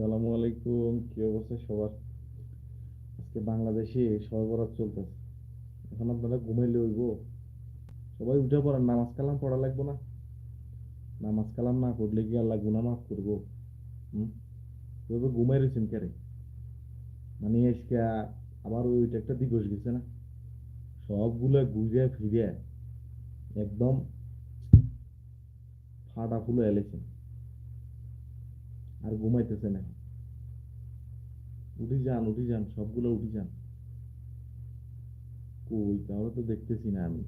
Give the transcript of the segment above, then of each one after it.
আসসালামু আলাইকুম, কি অবস্থা সবার? আজকে বাংলাদেশে বরাত চলতেছে। এখন আপনারা ঘুমাইলে হইব। সবাই উঠে পড়েন, নামাজ কালাম পড়া লাগবো না। নামাজ কালাম না পড়লে কি আল্লাহ গুনা মাফ করব। হুম? ঘুমাই রয়েছেন কেরে মানে আজকে আবার ওইটা একটা দিবস গেছে না? সবগুলা ঘুরে ফিরে একদম ফাটা ফুলে এলেছেন। আর ঘুমাইতেছে না। উঠি যান উঠি যান, সবগুলো উঠি যান। কই, তাহলে তো দেখতেছি না আমি।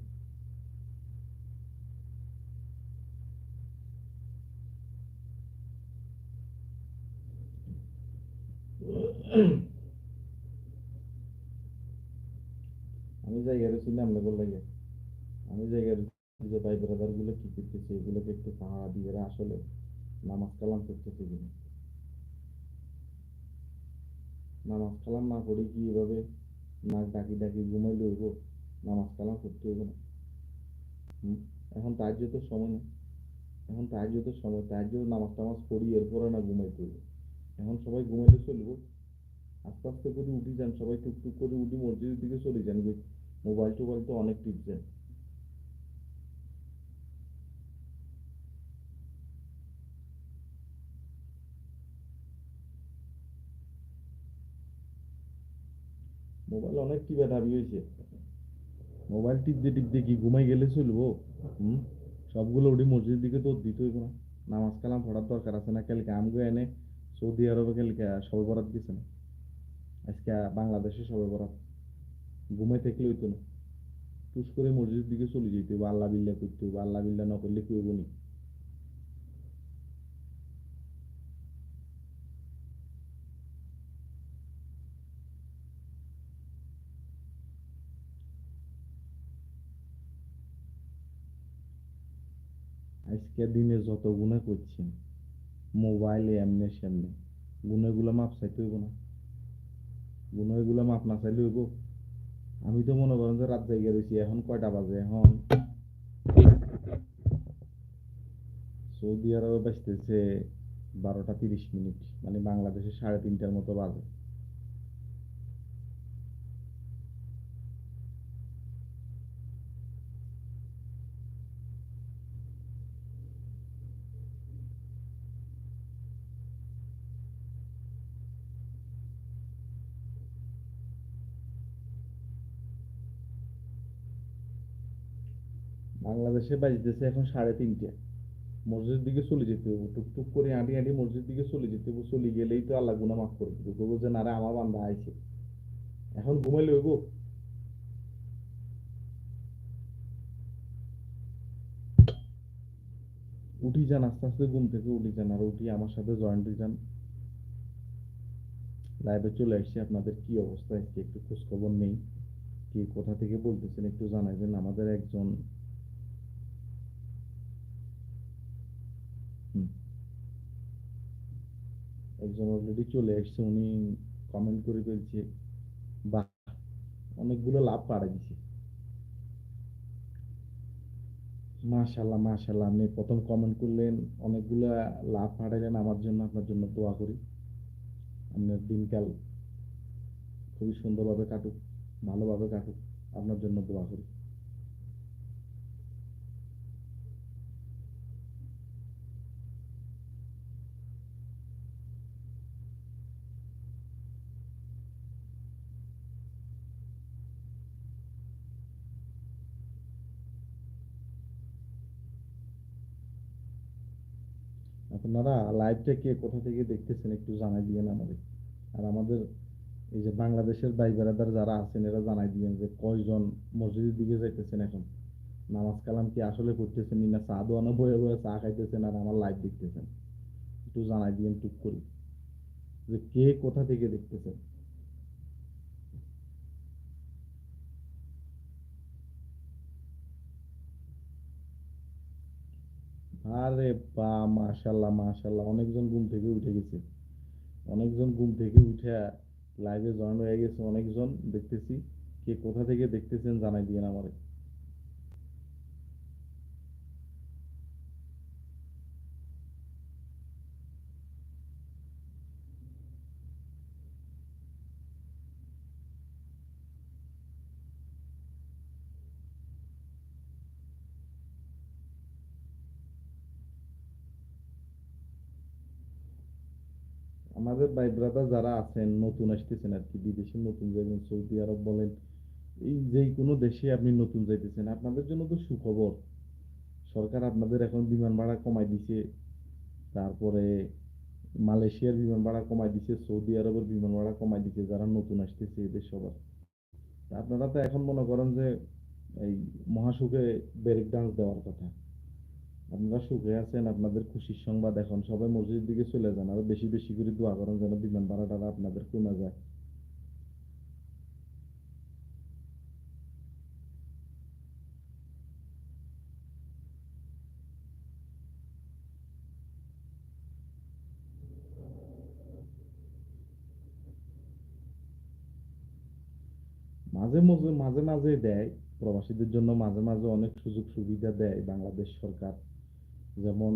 আমি জায়গা রয়েছি না লাগে আমি জায়গা রয়েছি যে ভাই ব্রাদারগুলো কি করতেছে, এগুলোকে একটু পাহাড়া দিয়ে আসলে। নামাজ কালাম করতেছে কিনা নামাজ কালাম না করে কি এভাবে নাক ডাকি ডাকি ঘুমাইলে হইব নামাজ কালাম করতে হইব না। এখন তার তো সময় নেই। এখন তার তো সময় তার জন্য নামাজ টামাজ করি এরপরে না ঘুমাইতে হইব। এখন সবাই ঘুমাইলে চলবো। আস্তে আস্তে করে উঠি যান, সবাই টুকটুক করে উঠি, মসজিদের দিকে চলে যান। মোবাইল টোবাইল তো অনেক টিপছেন। মোবাইল অনেক টিপে দাবি হয়েছে। মোবাইল টিপতে টিপতে কি ঘুমাই গেলে চলবো? হুম? সবগুলো উঠি মসজিদের দিকে তো দিতে হইব না। নামাজ কালাম পড়ার দরকার আছে না কালকে আমগো এনে সৌদি আরবে কালকে সবে বরাত গেছে না। আজকে বাংলাদেশে সবে বরাত। ঘুমাই থাকলে হইতো না। টুস করে মসজিদের দিকে চলে যেতে হইব, আল্লাহ বিল্লাহ করতে হইব, আল্লাহ বিল্লাহ না করলে কি হইব নি? আজকের দিনে যত গুণা করছেন মোবাইলে এমনি সামনে গুণাগুলো মাপ চাইতে হইব না। গুণাগুলো মাপ না চাইলে হইব। আমি তো মনে করেন যে রাত জায়গা রয়েছি এখন কয়টা বাজে? এখন সৌদি আরবে বাজতেছে বারোটা তিরিশ মিনিট মানে বাংলাদেশে সাড়ে তিনটার মতো বাজে। বাংলাদেশে বাজতেছে এখন সাড়ে তিনটে। মসজিদের দিকে চলে যেতে হবে, টুকটুক করে হাঁটি হাঁটি মসজিদের দিকে চলে যেতে হবে, চলে গেলেই তো আল্লাহ গুনাহ মাফ করে দিবে। বলব যে, না রে, আমার বান্দা আইছে। এখন ঘুমাইলে হইব? উঠি যান, আস্তে আস্তে ঘুম থেকে উঠি যান, আর উঠি আমার সাথে জয়েন্ট হয়ে যান। লাইভে চলে আসছি, আপনাদের কি অবস্থা? একটু খোঁজ খবর নেই। কে কোথা থেকে বলতেছেন একটু জানাবেন আমাদের একজন একজন অলরেডি চলে এসছে, উনি কমেন্ট করে ফেলছে, বাহ, অনেকগুলো লাভ পাড়া দিছে। মাশাল্লাহ মাশাল্লাহ আপনি প্রথম কমেন্ট করলেন, অনেকগুলো লাভ পাঠাইলেন আমার জন্য, আপনার জন্য দোয়া করি। আপনার দিনকাল খুবই সুন্দরভাবে কাটুক, ভালোভাবে কাটুক, আপনার জন্য দোয়া করি। আপনারা লাইভটা কে কোথা থেকে দেখতেছেন একটু জানাই দিবেন আমাদের। আর আমাদের এই যে বাংলাদেশের ভাই বেড়াদার যারা আছেন, এরা জানাই দিবেন যে কয়জন মসজিদের দিকে যাইতেছেন এখন। নামাজ কালাম কি আসলে পড়তেছেন না চা দোয়ানো বয়ে বয়ে চা খাইতেছেন আর আমার লাইভ দেখতেছেন। একটু জানাই দিবেন টুক করি। যে কে কোথা থেকে দেখতেছেন? আরে বা, মাশাল্লাহ মাশাল্লাহ। অনেকজন ঘুম থেকে উঠে গেছে। অনেকজন ঘুম থেকে উঠে লাইভে জয়েন হয়ে গেছে অনেকজন। দেখতেছি। কে কোথা থেকে দেখতেছেন জানাই দিয়েন আমারে। আমাদের ভাই ব্রাদার যারা আছেন, নতুন আসতেছেন আর কি বিদেশে নতুন যাবেন সৌদি আরব বলেন, এই যে কোনো দেশে আপনি নতুন যাইতেছেন, আপনাদের জন্য তো সুখবর। সরকার আপনাদের এখন বিমান ভাড়া কমাই দিছে, তারপরে মালয়েশিয়ার বিমান ভাড়া কমাই দিছে, সৌদি আরবের বিমান ভাড়া কমাই দিছে, যারা নতুন আসতেছে এদের সবার। আপনারা তো এখন মনে করেন যে এই মহাসুখে ব্রেক ডান্স দেওয়ার কথা। আপনারা সুখে আছেন, আপনাদের খুশির সংবাদ এখন সবাই মসজিদের দিকে চলে যান, আরও বেশি বেশি করে দোয়া করেন যেন বিমান ভাড়াটা আপনাদের কমে যায়। মাঝে মাঝে মাঝে মাঝে দেয়, প্রবাসীদের জন্য মাঝে মাঝে অনেক সুযোগ সুবিধা দেয় বাংলাদেশ সরকার। যেমন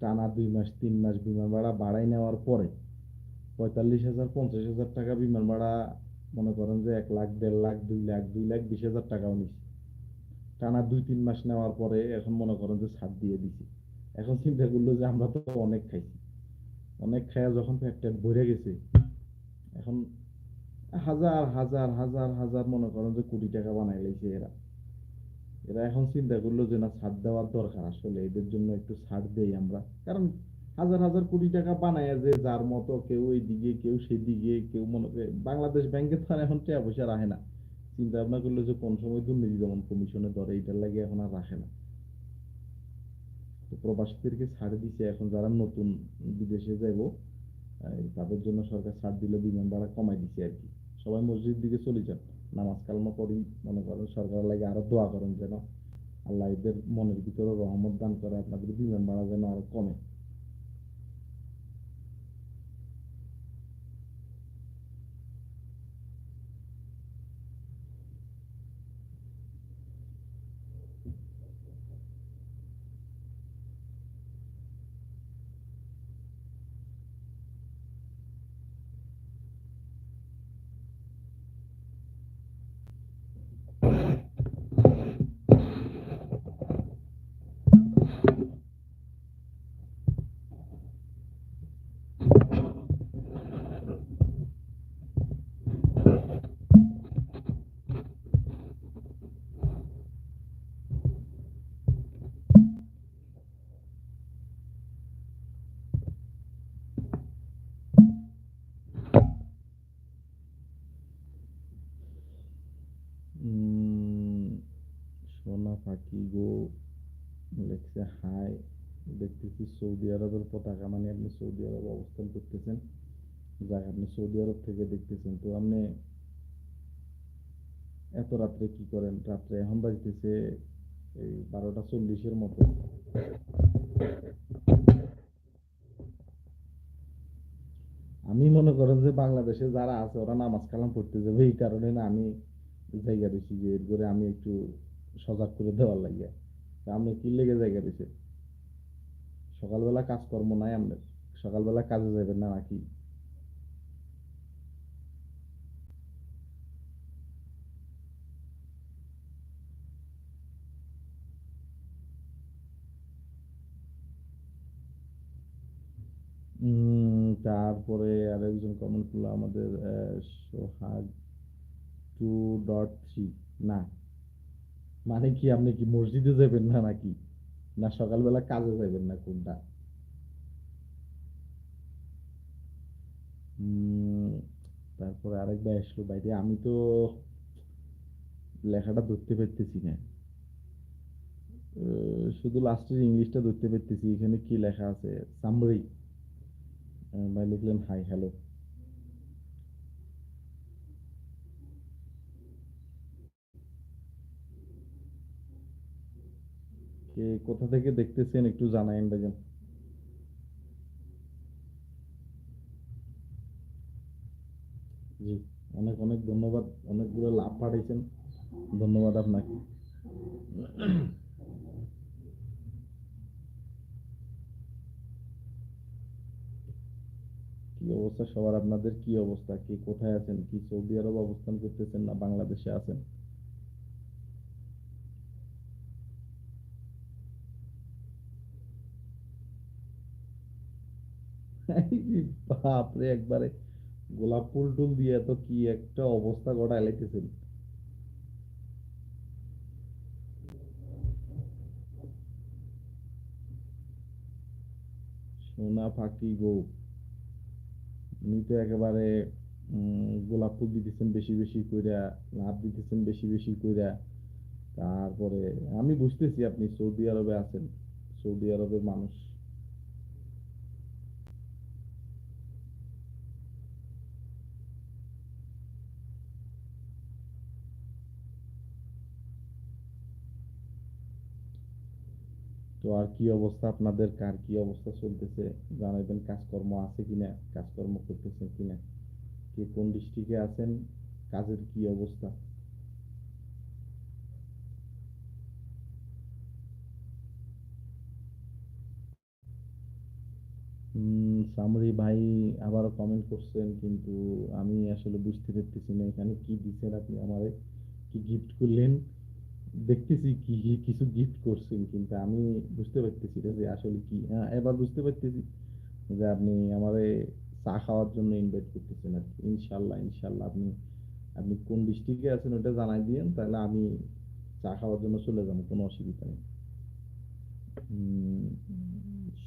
টানা দুই মাস, তিন মাস বিমান ভাড়া বাড়াই নেওয়ার পরে পঁয়তাল্লিশ হাজার, পঞ্চাশ হাজার টাকা বিমান ভাড়া, মনে করেন যে এক লাখ, দেড় লাখ, দুই লাখ দুই লাখ, বিশ হাজার টাকাও নিচ্ছে টানা দুই, তিন মাস নেওয়ার পরে এখন মনে করেন যে ছাড় দিয়ে দিছে। এখন চিন্তা করল যে আমরা তো অনেক খাইছি। অনেক খায়া যখন পেট ভরে গেছে, এখন হাজার হাজার হাজার হাজার মনে করেন যে কোটি টাকা বানাই লাইছে এরা। এরা এখন চিন্তা করল যে না ছাড় দেওয়ার দরকার আসলে এদের জন্য একটু ছাড় দেই আমরা। কারণ হাজার হাজার কোটি টাকা বানায় যে যার মতো কেউ এইদিকে কেউ সেদিকে কেউ মনে করে বাংলাদেশ ব্যাংকে তো আর এখন টাকা পয়সা রাখে না। চিন্তা ভাবনা করল যে কোন সময় দুর্নীতি দমন কমিশনে ধরে এইটার লাগে এখন আর রাখে না। তো প্রবাসীদেরকে ছাড় দিছে। এখন যারা নতুন বিদেশে আহ, তাদের জন্য সরকার ছাড় দিলে বিমান ভাড়া কমাই দিছে আর কি। সবাই মসজিদের দিকে চলে যান। নামাজ কালমা পড়ি, মনে করো সরকার লাগে আরও দোয়া করেন যেন আল্লাহ এদের মনের ভিতরে রহমত দান করে, আপনাদের বিমান ভাড়া যেন আরও কমে। পাখি গো লেখছে, হাই, দেখতেছি সৌদি আরবের পতাকা। মানে আপনি সৌদি আরব অবস্থান করতেছেন, যাক, আপনি সৌদি আরব থেকে দেখতেছেন। তো আপনি এত রাত্রে কি করেন? রাত্রে এখন বাজতেছে এই বারোটা চল্লিশের মতো। আমি মনে করেন যে বাংলাদেশে যারা আছে, ওরা নামাজ কালাম পড়তে যাবে এই কারণে না আমি জায়গা দিছি যে এর করে আমি একটু সজাগ করে দেওয়ার লাগিয়া। আপনি কি লেগে জায়গা দিছে? সকালবেলা কাজকর্ম নাই আপনার সকালবেলা কাজে যাবেন না নাকি? তারপরে আরেকজন কমেন্ট করল আমাদের সোহাগ টু ডট থ্রি না মানে কি আপনি কি মসজিদে যাবেন না নাকি? না সকালবেলা কাজে যাবেন না কোনটা? তারপরে আরেক ভাই আসলো। বাইরে আমি তো লেখাটা ধরতে পারতেছি না। শুধু লাস্টের ইংলিশটা ধরতে পারতেছি। এখানে কি লেখা আছে? সামরি ভাই লিখলেন হাই হ্যালো কে কোথা থেকে দেখতেছেন একটু জানাইন ভাইজান। জি, অনেক অনেক ধন্যবাদ, অনেকগুলো লাভ পাঠাইছেন। ধন্যবাদ আপনাকে। কি অবস্থা সবার আপনাদের? কি অবস্থা? কি কোথায় আছেন? কি সৌদি আরব অবস্থান করতেছেন না বাংলাদেশে আছেন? বাপরে, একবারে গোলাপ ফুল টুল দিয়ে তো কি একটা অবস্থা গড়ায় লাইতেছেন। সোনা পাখি গো। উনি তো একেবারে গোলাপ ফুল দিতেছেন বেশি বেশি কইরা, লাভ দিতেছেন বেশি বেশি কইরা। তারপরে আমি বুঝতেছি আপনি সৌদি আরবে আছেন। সৌদি আরবের মানুষ তো আর কি অবস্থা আপনাদের? কার কি অবস্থা চলতেছে? জানাইবেন, কাজকর্ম আছে কিনা? কাজকর্ম করতেছেন কিনা? কে কোন ডিস্ট্রিক্টে আছেন? কাজের কি অবস্থা? সামরি ভাই আবারও কমেন্ট করছেন, কিন্তু আমি আসলে বুঝতে পারতেছি না এখানে কি দিচ্ছেন আপনি আমারে? কি গিফট করলেন? দেখতেছি কি কিছু গিফট করছেন কিন্তু আমি বুঝতে পারতেছি যে আসলে কি। হ্যাঁ এবার বুঝতে পারতেছি যে আপনি আমারে চা খাওয়ার জন্য ইনভাইট করতেছেন আর কি। ইনশাল্লাহ ইনশাল্লাহ আপনি আপনি কোন ডিস্ট্রিক্টে আছেন ওটা জানাই দিয়েন, তাহলে আমি চা খাওয়ার জন্য চলে যাব, কোনো অসুবিধা নেই।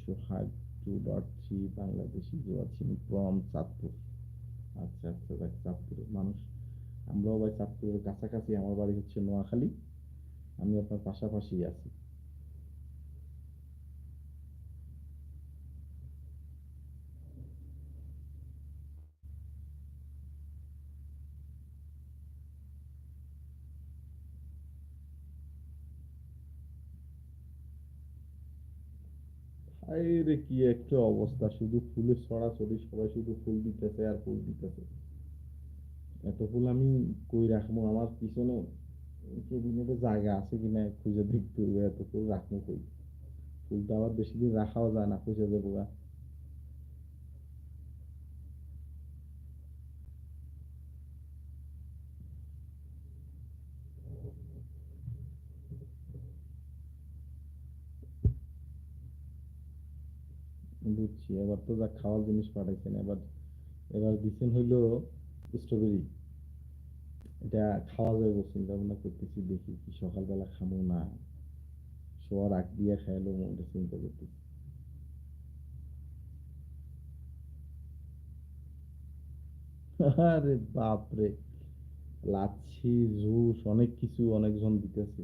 Sohag two dot three, Bangladeshi watching from Chandpur. আচ্ছা আচ্ছা চাঁদপুরের মানুষ। আমরাও ভাই চাঁদপুরের কাছাকাছি, আমার বাড়ি হচ্ছে নোয়াখালী। আমি আপনার পাশাপাশি আছি। আরে কি একটা অবস্থা, শুধু ফুলের ছড়াছড়ি সবাই শুধু ফুল দিতেছে আর ফুল দিতেছে। এত ফুল আমি কই রাখব? আমার পিছনে কেবিনেটে জায়গা আছে কিনা খুঁজে দেখতে হবে এত ফুল রাখব কই ফুলটা আবার বেশি দিন রাখাও যায় না, খুঁজে দেবো। বুঝছি, এবার তো যা খাওয়ার জিনিস পাঠাইছেন, এবার এবার দিচ্ছেন হইল স্ট্রবেরি এটা খাওয়া যাবে চিন্তা ভাবনা করতেছি দেখি কি সকালবেলা খামো না। শোয়ার আগ দিয়ে খাইলো, এটা চিন্তা করতেছি। আরে বাপরে, লাচ্ছি, জুস, অনেক কিছু অনেকজন দিতেছে।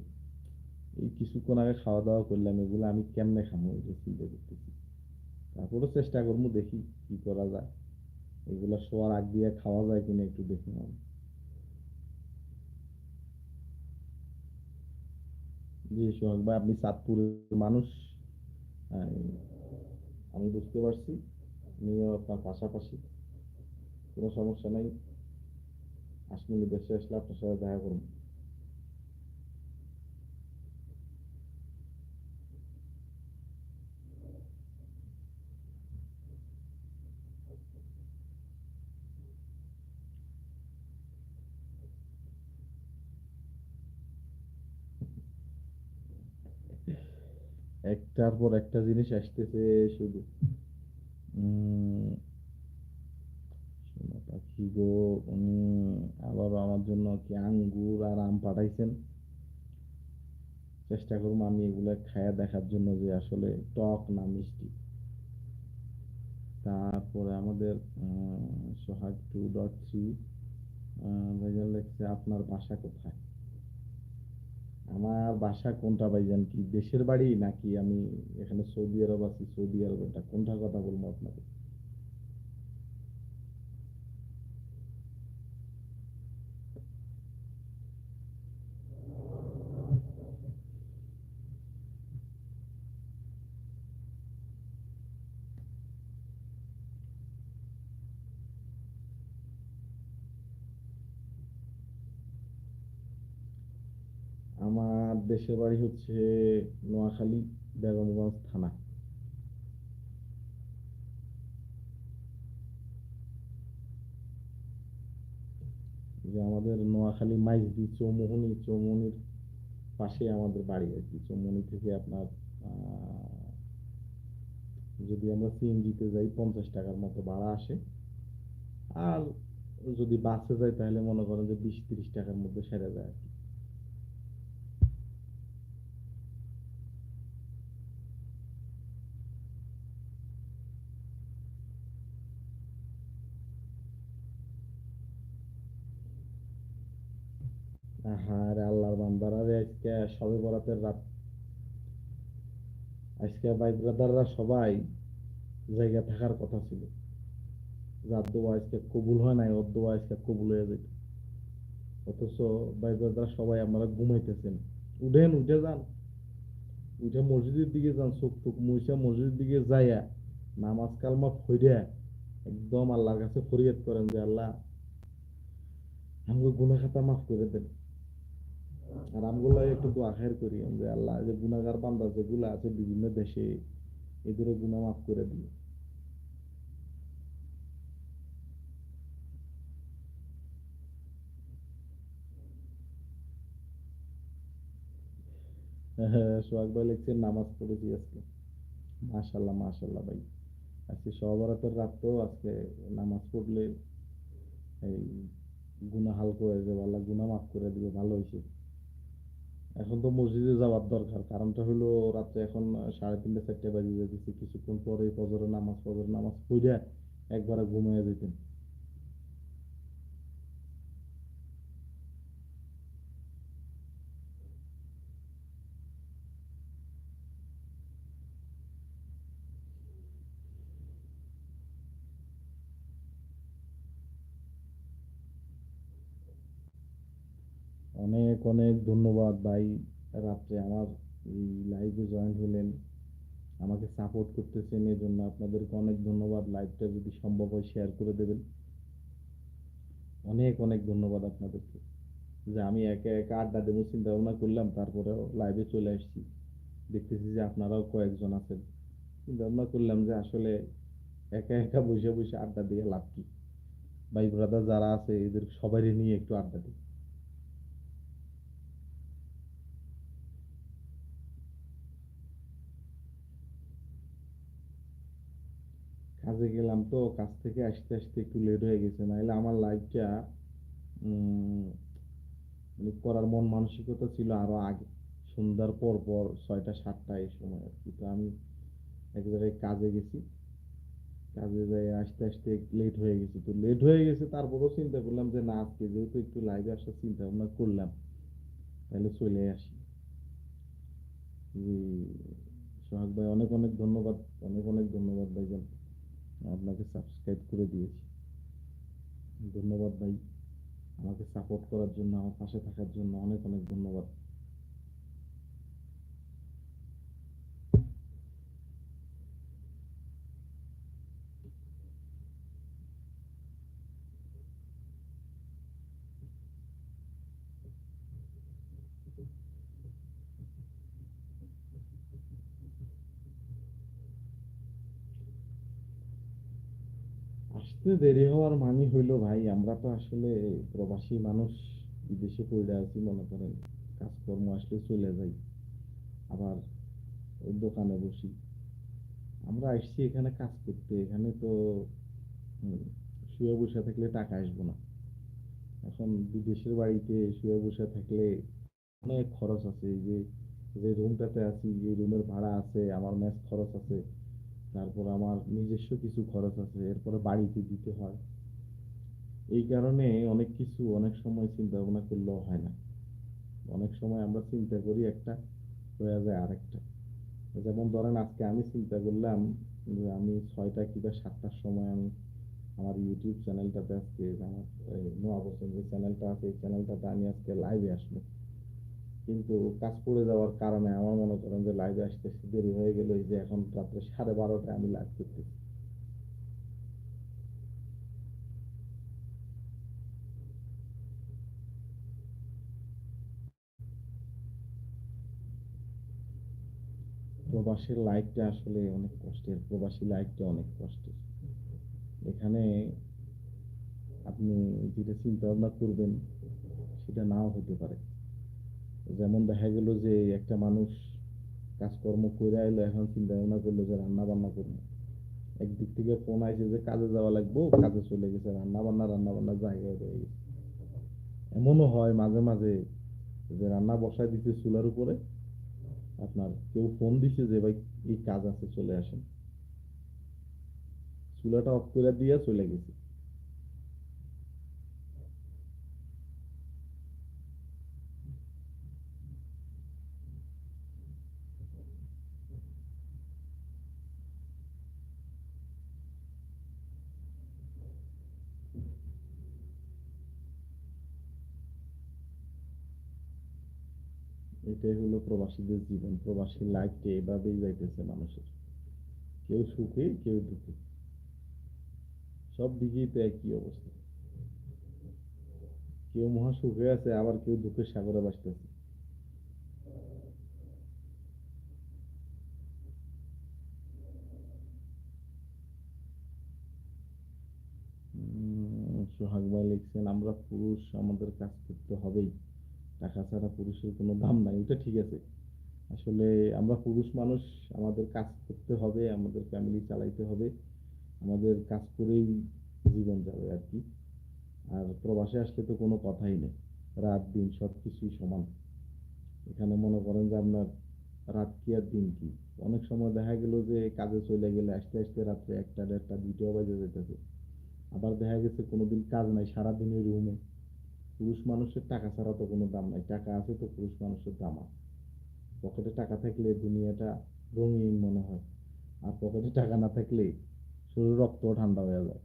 এই কিছুক্ষণ আগে খাওয়া দাওয়া করলাম, এগুলো আমি কেমনে খামো এটা চিন্তা করতেছি। তারপরে চেষ্টা করব দেখি কি করা যায়। এগুলা শোয়ার আগ দিয়ে খাওয়া যায় কিনা একটু দেখি না জি সোহাগ ভাই আপনি চাঁদপুরের মানুষ আমি বুঝতে পারছি। আমিও আপনার পাশাপাশি। কোনো সমস্যা নাই। আসলে দেশে আসলে আপনার সাথে দেখা করব। একটার পর একটা জিনিস আসতেছে শুধু। পাখি গো, উনি আবার আমার জন্য কি আঙ্গুর আর আম পাঠাইছেন? চেষ্টা করব আমি এগুলা খায়া দেখার জন্য যে আসলে টক না মিষ্টি। তারপরে আমাদের সোহাগ টু ডট থ্রি লিখছে, আপনার বাসা কোথায়? আমার বাসা কোনটা ভাইজান কি? দেশের বাড়ি নাকি আমি এখানে সৌদি আরব আছি? সৌদি আরব কোনটা কথা বলব আপনাকে আমার দেশের বাড়ি হচ্ছে নোয়াখালী, বেগমগঞ্জ থানা। যে আমাদের নোয়াখালী মাইজদি চৌমোহনী, চৌমোহনীর পাশে আমাদের বাড়ি আর কি। চৌমোহনী থেকে আপনার যদি আমরা সিএনজিতে যাই, পঞ্চাশ টাকার মতো ভাড়া আসে। আর যদি বাসে যাই, তাহলে মনে করেন যে বিশ, তিরিশ টাকার মধ্যে সেরে যায় আর কি। আহারে, আল্লাহর বান্দারা রে আজকে সবে বরাতের রাত। আজকে ভাই ব্রাদাররা সবাই জায়গা থাকার কথা ছিল। যার দোয়া আজকে কবুল হয় নাই, ওর দোয়া আজকে কবুল হয়ে যেত অথচ ভাই ব্রাদাররা সবাই আমরা ঘুমাইতেছেন। উঠেন, উঠে যান। উঠে মসজিদের দিকে যান, চোখ টুক মুইসা মসজিদের দিকে যাইয়া নামাজ কালমা ফইরা একদম আল্লাহর কাছে ফরিয়াদ করেন যে, আল্লাহ, আমাকে গুনাহ খাতা মাফ করে দেন। আর আমগুলো একটু দোয়া খায়ের করি যে আল্লাহ যে গুনাহগার বান্দা যেগুলো আছে বিভিন্ন দেশে এদের গুনাহ মাফ করে দিই। সোহাগ ভাই লিখছেন নামাজ পড়েছি আজকে। মাশাল্লাহ মাশাল্লাহ ভাই। আজকে সহবরাতের রাত তো, আজকে নামাজ পড়লে এই গুনাহ হালকা হয়ে যাবে, আল্লাহ গুনাহ মাফ করে দিবে, ভালো হয়েছে এখন তো মসজিদে যাওয়ার দরকার। কারণটা হলো রাত্রে এখন সাড়ে তিনটা, চারটে বাজে যেতেছে কিছুক্ষণ পরে ফজরের নামাজ ফজরের নামাজ পড়ে একবারে ঘুমিয়ে যেতেন অনেক অনেক ধন্যবাদ ভাই। রাত্রে আমার এই লাইভে জয়েন হলেন, আমাকে সাপোর্ট করতেছেন এই জন্য আপনাদেরকে অনেক ধন্যবাদ। লাইভটা যদি সম্ভব হয় শেয়ার করে দেবেন। অনেক অনেক ধন্যবাদ আপনাদেরকে। যে আমি একা একা আড্ডা দেবো চিন্তা ভাবনা করলাম, তারপরেও লাইভে চলে আসছি। দেখতেছি যে আপনারাও কয়েকজন আছেন। চিন্তা ভাবনা করলাম যে আসলে একা একা বসে বসে আড্ডা দিয়ে লাভ কি? ভাই ব্রাদার যারা আছে, এদের সবারই নিয়ে একটু আড্ডা দিই। কাজে গেলাম তো, কাজ থেকে আসতে আসতে একটু লেট হয়ে গেছে। নাহলে আমার লাইফটা মানে করার মন মানসিকতা ছিল আরও আগে। সন্ধ্যার পর পর ছয়টা, সাতটা এই সময় আর কি। তো আমি এক জায়গায় কাজে গেছি। কাজে যাই, আসতে আসতে লেট হয়ে গেছে। তো লেট হয়ে গেছে, তারপরেও চিন্তা করলাম যে না, আজকে যেহেতু একটু লাইভে আসার চিন্তা ভাবনা করলাম, তাহলে চলে আসি। সোহাগ ভাই, অনেক অনেক ধন্যবাদ। অনেক অনেক ধন্যবাদ ভাইজান। আপনাকে সাবস্ক্রাইব করে দিয়েছি। ধন্যবাদ ভাই। আমাকে সাপোর্ট করার জন্য, আমার পাশে থাকার জন্য অনেক অনেক ধন্যবাদ আসতে দেরি হওয়ার মানে হইল ভাই। আমরা তো আসলে প্রবাসী মানুষ, বিদেশে পড়ে আছি, মনে করেন কাজকর্ম আসলে চলে যাই। আবার ওই দোকানে বসি। আমরা আসছি এখানে কাজ করতে। এখানে তো শুয়ে বসে থাকলে টাকা আসব না। এখন বিদেশের বাড়িতে শুয়ে বসে থাকলে অনেক খরচ আছে। এই যে যে রুমটাতে আছি এই রুমের ভাড়া আছে, আমার মেস খরচ আছে। তারপর আমার নিজস্ব কিছু খরচ আছে, এরপরে বাড়িতে দিতে হয়। এই কারণে অনেক কিছু অনেক সময় চিন্তা ভাবনা করলেও হয় না। অনেক সময় আমরা চিন্তা করি একটা হয়ে যায় আরেকটা। যেমন ধরেন, আজকে আমি চিন্তা করলাম যে আমি ছয়টা কিংবা সাতটার সময় আমি আমার ইউটিউব চ্যানেলটাতে আজকে, আমার নোয়া বছর যে চ্যানেলটা আছে, এই চ্যানেলটাতে আমি আজকে লাইভে আসব। কিন্তু কাজ পড়ে যাওয়ার কারণে আমার মনে করেন যে লাইভে আসতে আসতে দেরি হয়ে গেল যে এখন রাত্রে সাড়ে বারোটায় আমি লাইভ করতেছি। প্রবাসের লাইফটা আসলে অনেক কষ্টের, প্রবাসী লাইফটা অনেক কষ্টের। এখানে আপনি যেটা চিন্তা ভাবনা করবেন, সেটা নাও হতে পারে। যেমন দেখা গেল যে একটা মানুষ কাজকর্ম করে আইলো, এখন চিন্তা ভাবনা করল যে রান্না বান্না করব। একদিক থেকে ফোন আইছে যে কাজে যাওয়া লাগবো, কাজে চলে গেছে, রান্না বান্না রান্না বান্না জায়গায় রয়ে গেছে। এমনও হয় মাঝে মাঝে যে রান্না বসায় দিতে চুলার উপরে, আপনার কেউ ফোন দিছে যে ভাই, এই কাজ আছে, চলে আসেন। চুলাটা অফ করে দিয়ে চলে গেছে। এটাই হলো প্রবাসীদের জীবন। প্রবাসী লাইফটা এভাবেই যাইতেছে মানুষের। কেউ সুখে, কেউ দুঃখে। সব দিকেই তো একই অবস্থা। কেউ মহা সুখে আছে, আবার কেউ দুঃখের সাগরে বাসতেছে সোহাগ ভাই লিখছেন, আমরা পুরুষ, আমাদের কাজ করতে হবেই। টাকা ছাড়া পুরুষের কোনো দাম নাই, এটা ঠিক আছে। আসলে আমরা পুরুষ মানুষ, আমাদের কাজ করতে হবে, আমাদের ফ্যামিলি চালাইতে হবে, আমাদের কাজ করেই জীবন যাবে আর কি। আর প্রবাসে আসলে তো কোনো কথাই নেই, রাত দিন সব কিছুই সমান। এখানে মনে করেন যে আপনার রাত কি আর দিন কি? অনেক সময় দেখা গেল যে কাজে চলে গেলে আসতে আসতে রাত্রে একটা দেড়টা, দুইটাও বাজে যেতেছে আবার দেখা গেছে কোনোদিন কাজ নাই সারাদিনই রুমে পুরুষ মানুষের টাকা ছাড়া তো কোনো দাম নাই। টাকা আছে তো পুরুষ মানুষের দাম আছে। পকেটে টাকা থাকলে দুনিয়াটা রঙিন মনে হয়। আর পকেটে টাকা না থাকলে শরীর রক্ত ঠান্ডা হয়ে যায়।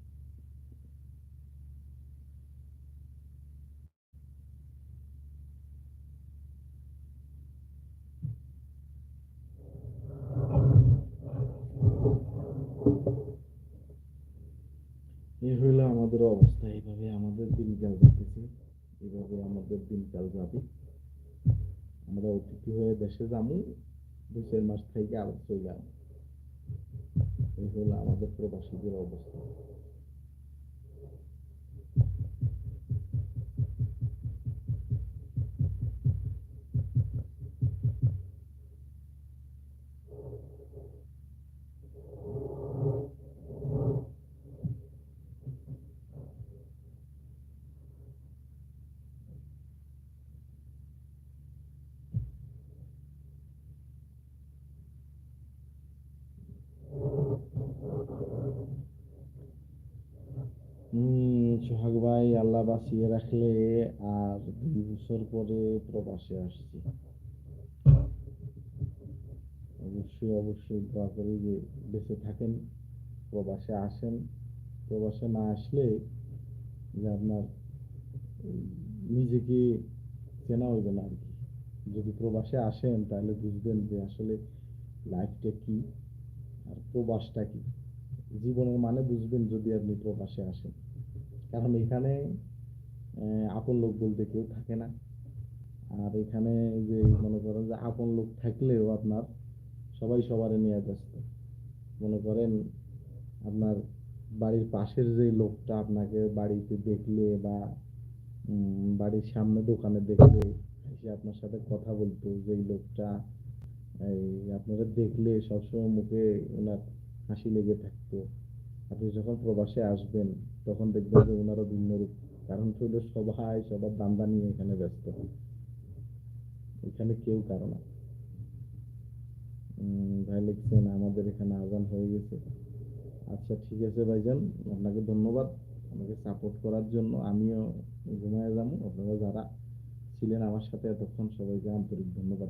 এই হইল আমাদের অবস্থা। এইভাবে আমাদের দিনকাল এইভাবে আমাদের দিনকাল যাবে। আমরা অতিথি হয়ে দেশে যাব দুই চার মাস থেকে আবার চলে যাব এই হলো আমাদের প্রবাসীদের অবস্থা হম সোহাগ ভাই, আল্লাহ বাঁচিয়ে রাখলে আর দুই বছর পরে প্রবাসে আসছি। অবশ্যই অবশ্যই দোয়া করি যে বেঁচে থাকেন, প্রবাসে আসেন। প্রবাসে না আসলে যে আপনার নিজেকে চেনা হইবে না আর কি। যদি প্রবাসে আসেন, তাহলে বুঝবেন যে আসলে লাইফটা কি আর প্রবাসটা কি। জীবনের মানে বুঝবেন যদি আপনি প্রবাসে আসেন। কারণ এখানে আপন লোক বলতে কেউ থাকে না। আর এখানে যে মনে করেন যে আপন লোক থাকলেও আপনার সবাই সবারে নিয়ে ব্যস্ত। মনে করেন আপনার বাড়ির পাশের যে লোকটা আপনাকে বাড়িতে দেখলে বা বাড়ির সামনে দোকানে দেখলে, এসে আপনার সাথে কথা বলতো যেই লোকটা, এই আপনারা দেখলে সবসময় মুখে ওনার হাসি লেগে থাকতো। আপনি যখন প্রবাসে আসবেন তখন দেখবেন যে ওনারও ভিন্ন রূপ। কারণ হলো সবাই, সবার দান্দা নিয়ে এখানে ব্যস্ত। এখানে কেউ কারও না। ভাই লিখছেন, আমাদের এখানে আজান হয়ে গেছে। আচ্ছা ঠিক আছে ভাইজান, আপনাকে ধন্যবাদ। আমাকে সাপোর্ট করার জন্য আমিও ঘুমায় যাব। আপনারা যারা ছিলেন আমার সাথে এতক্ষণ, সবাইকে আন্তরিক ধন্যবাদ।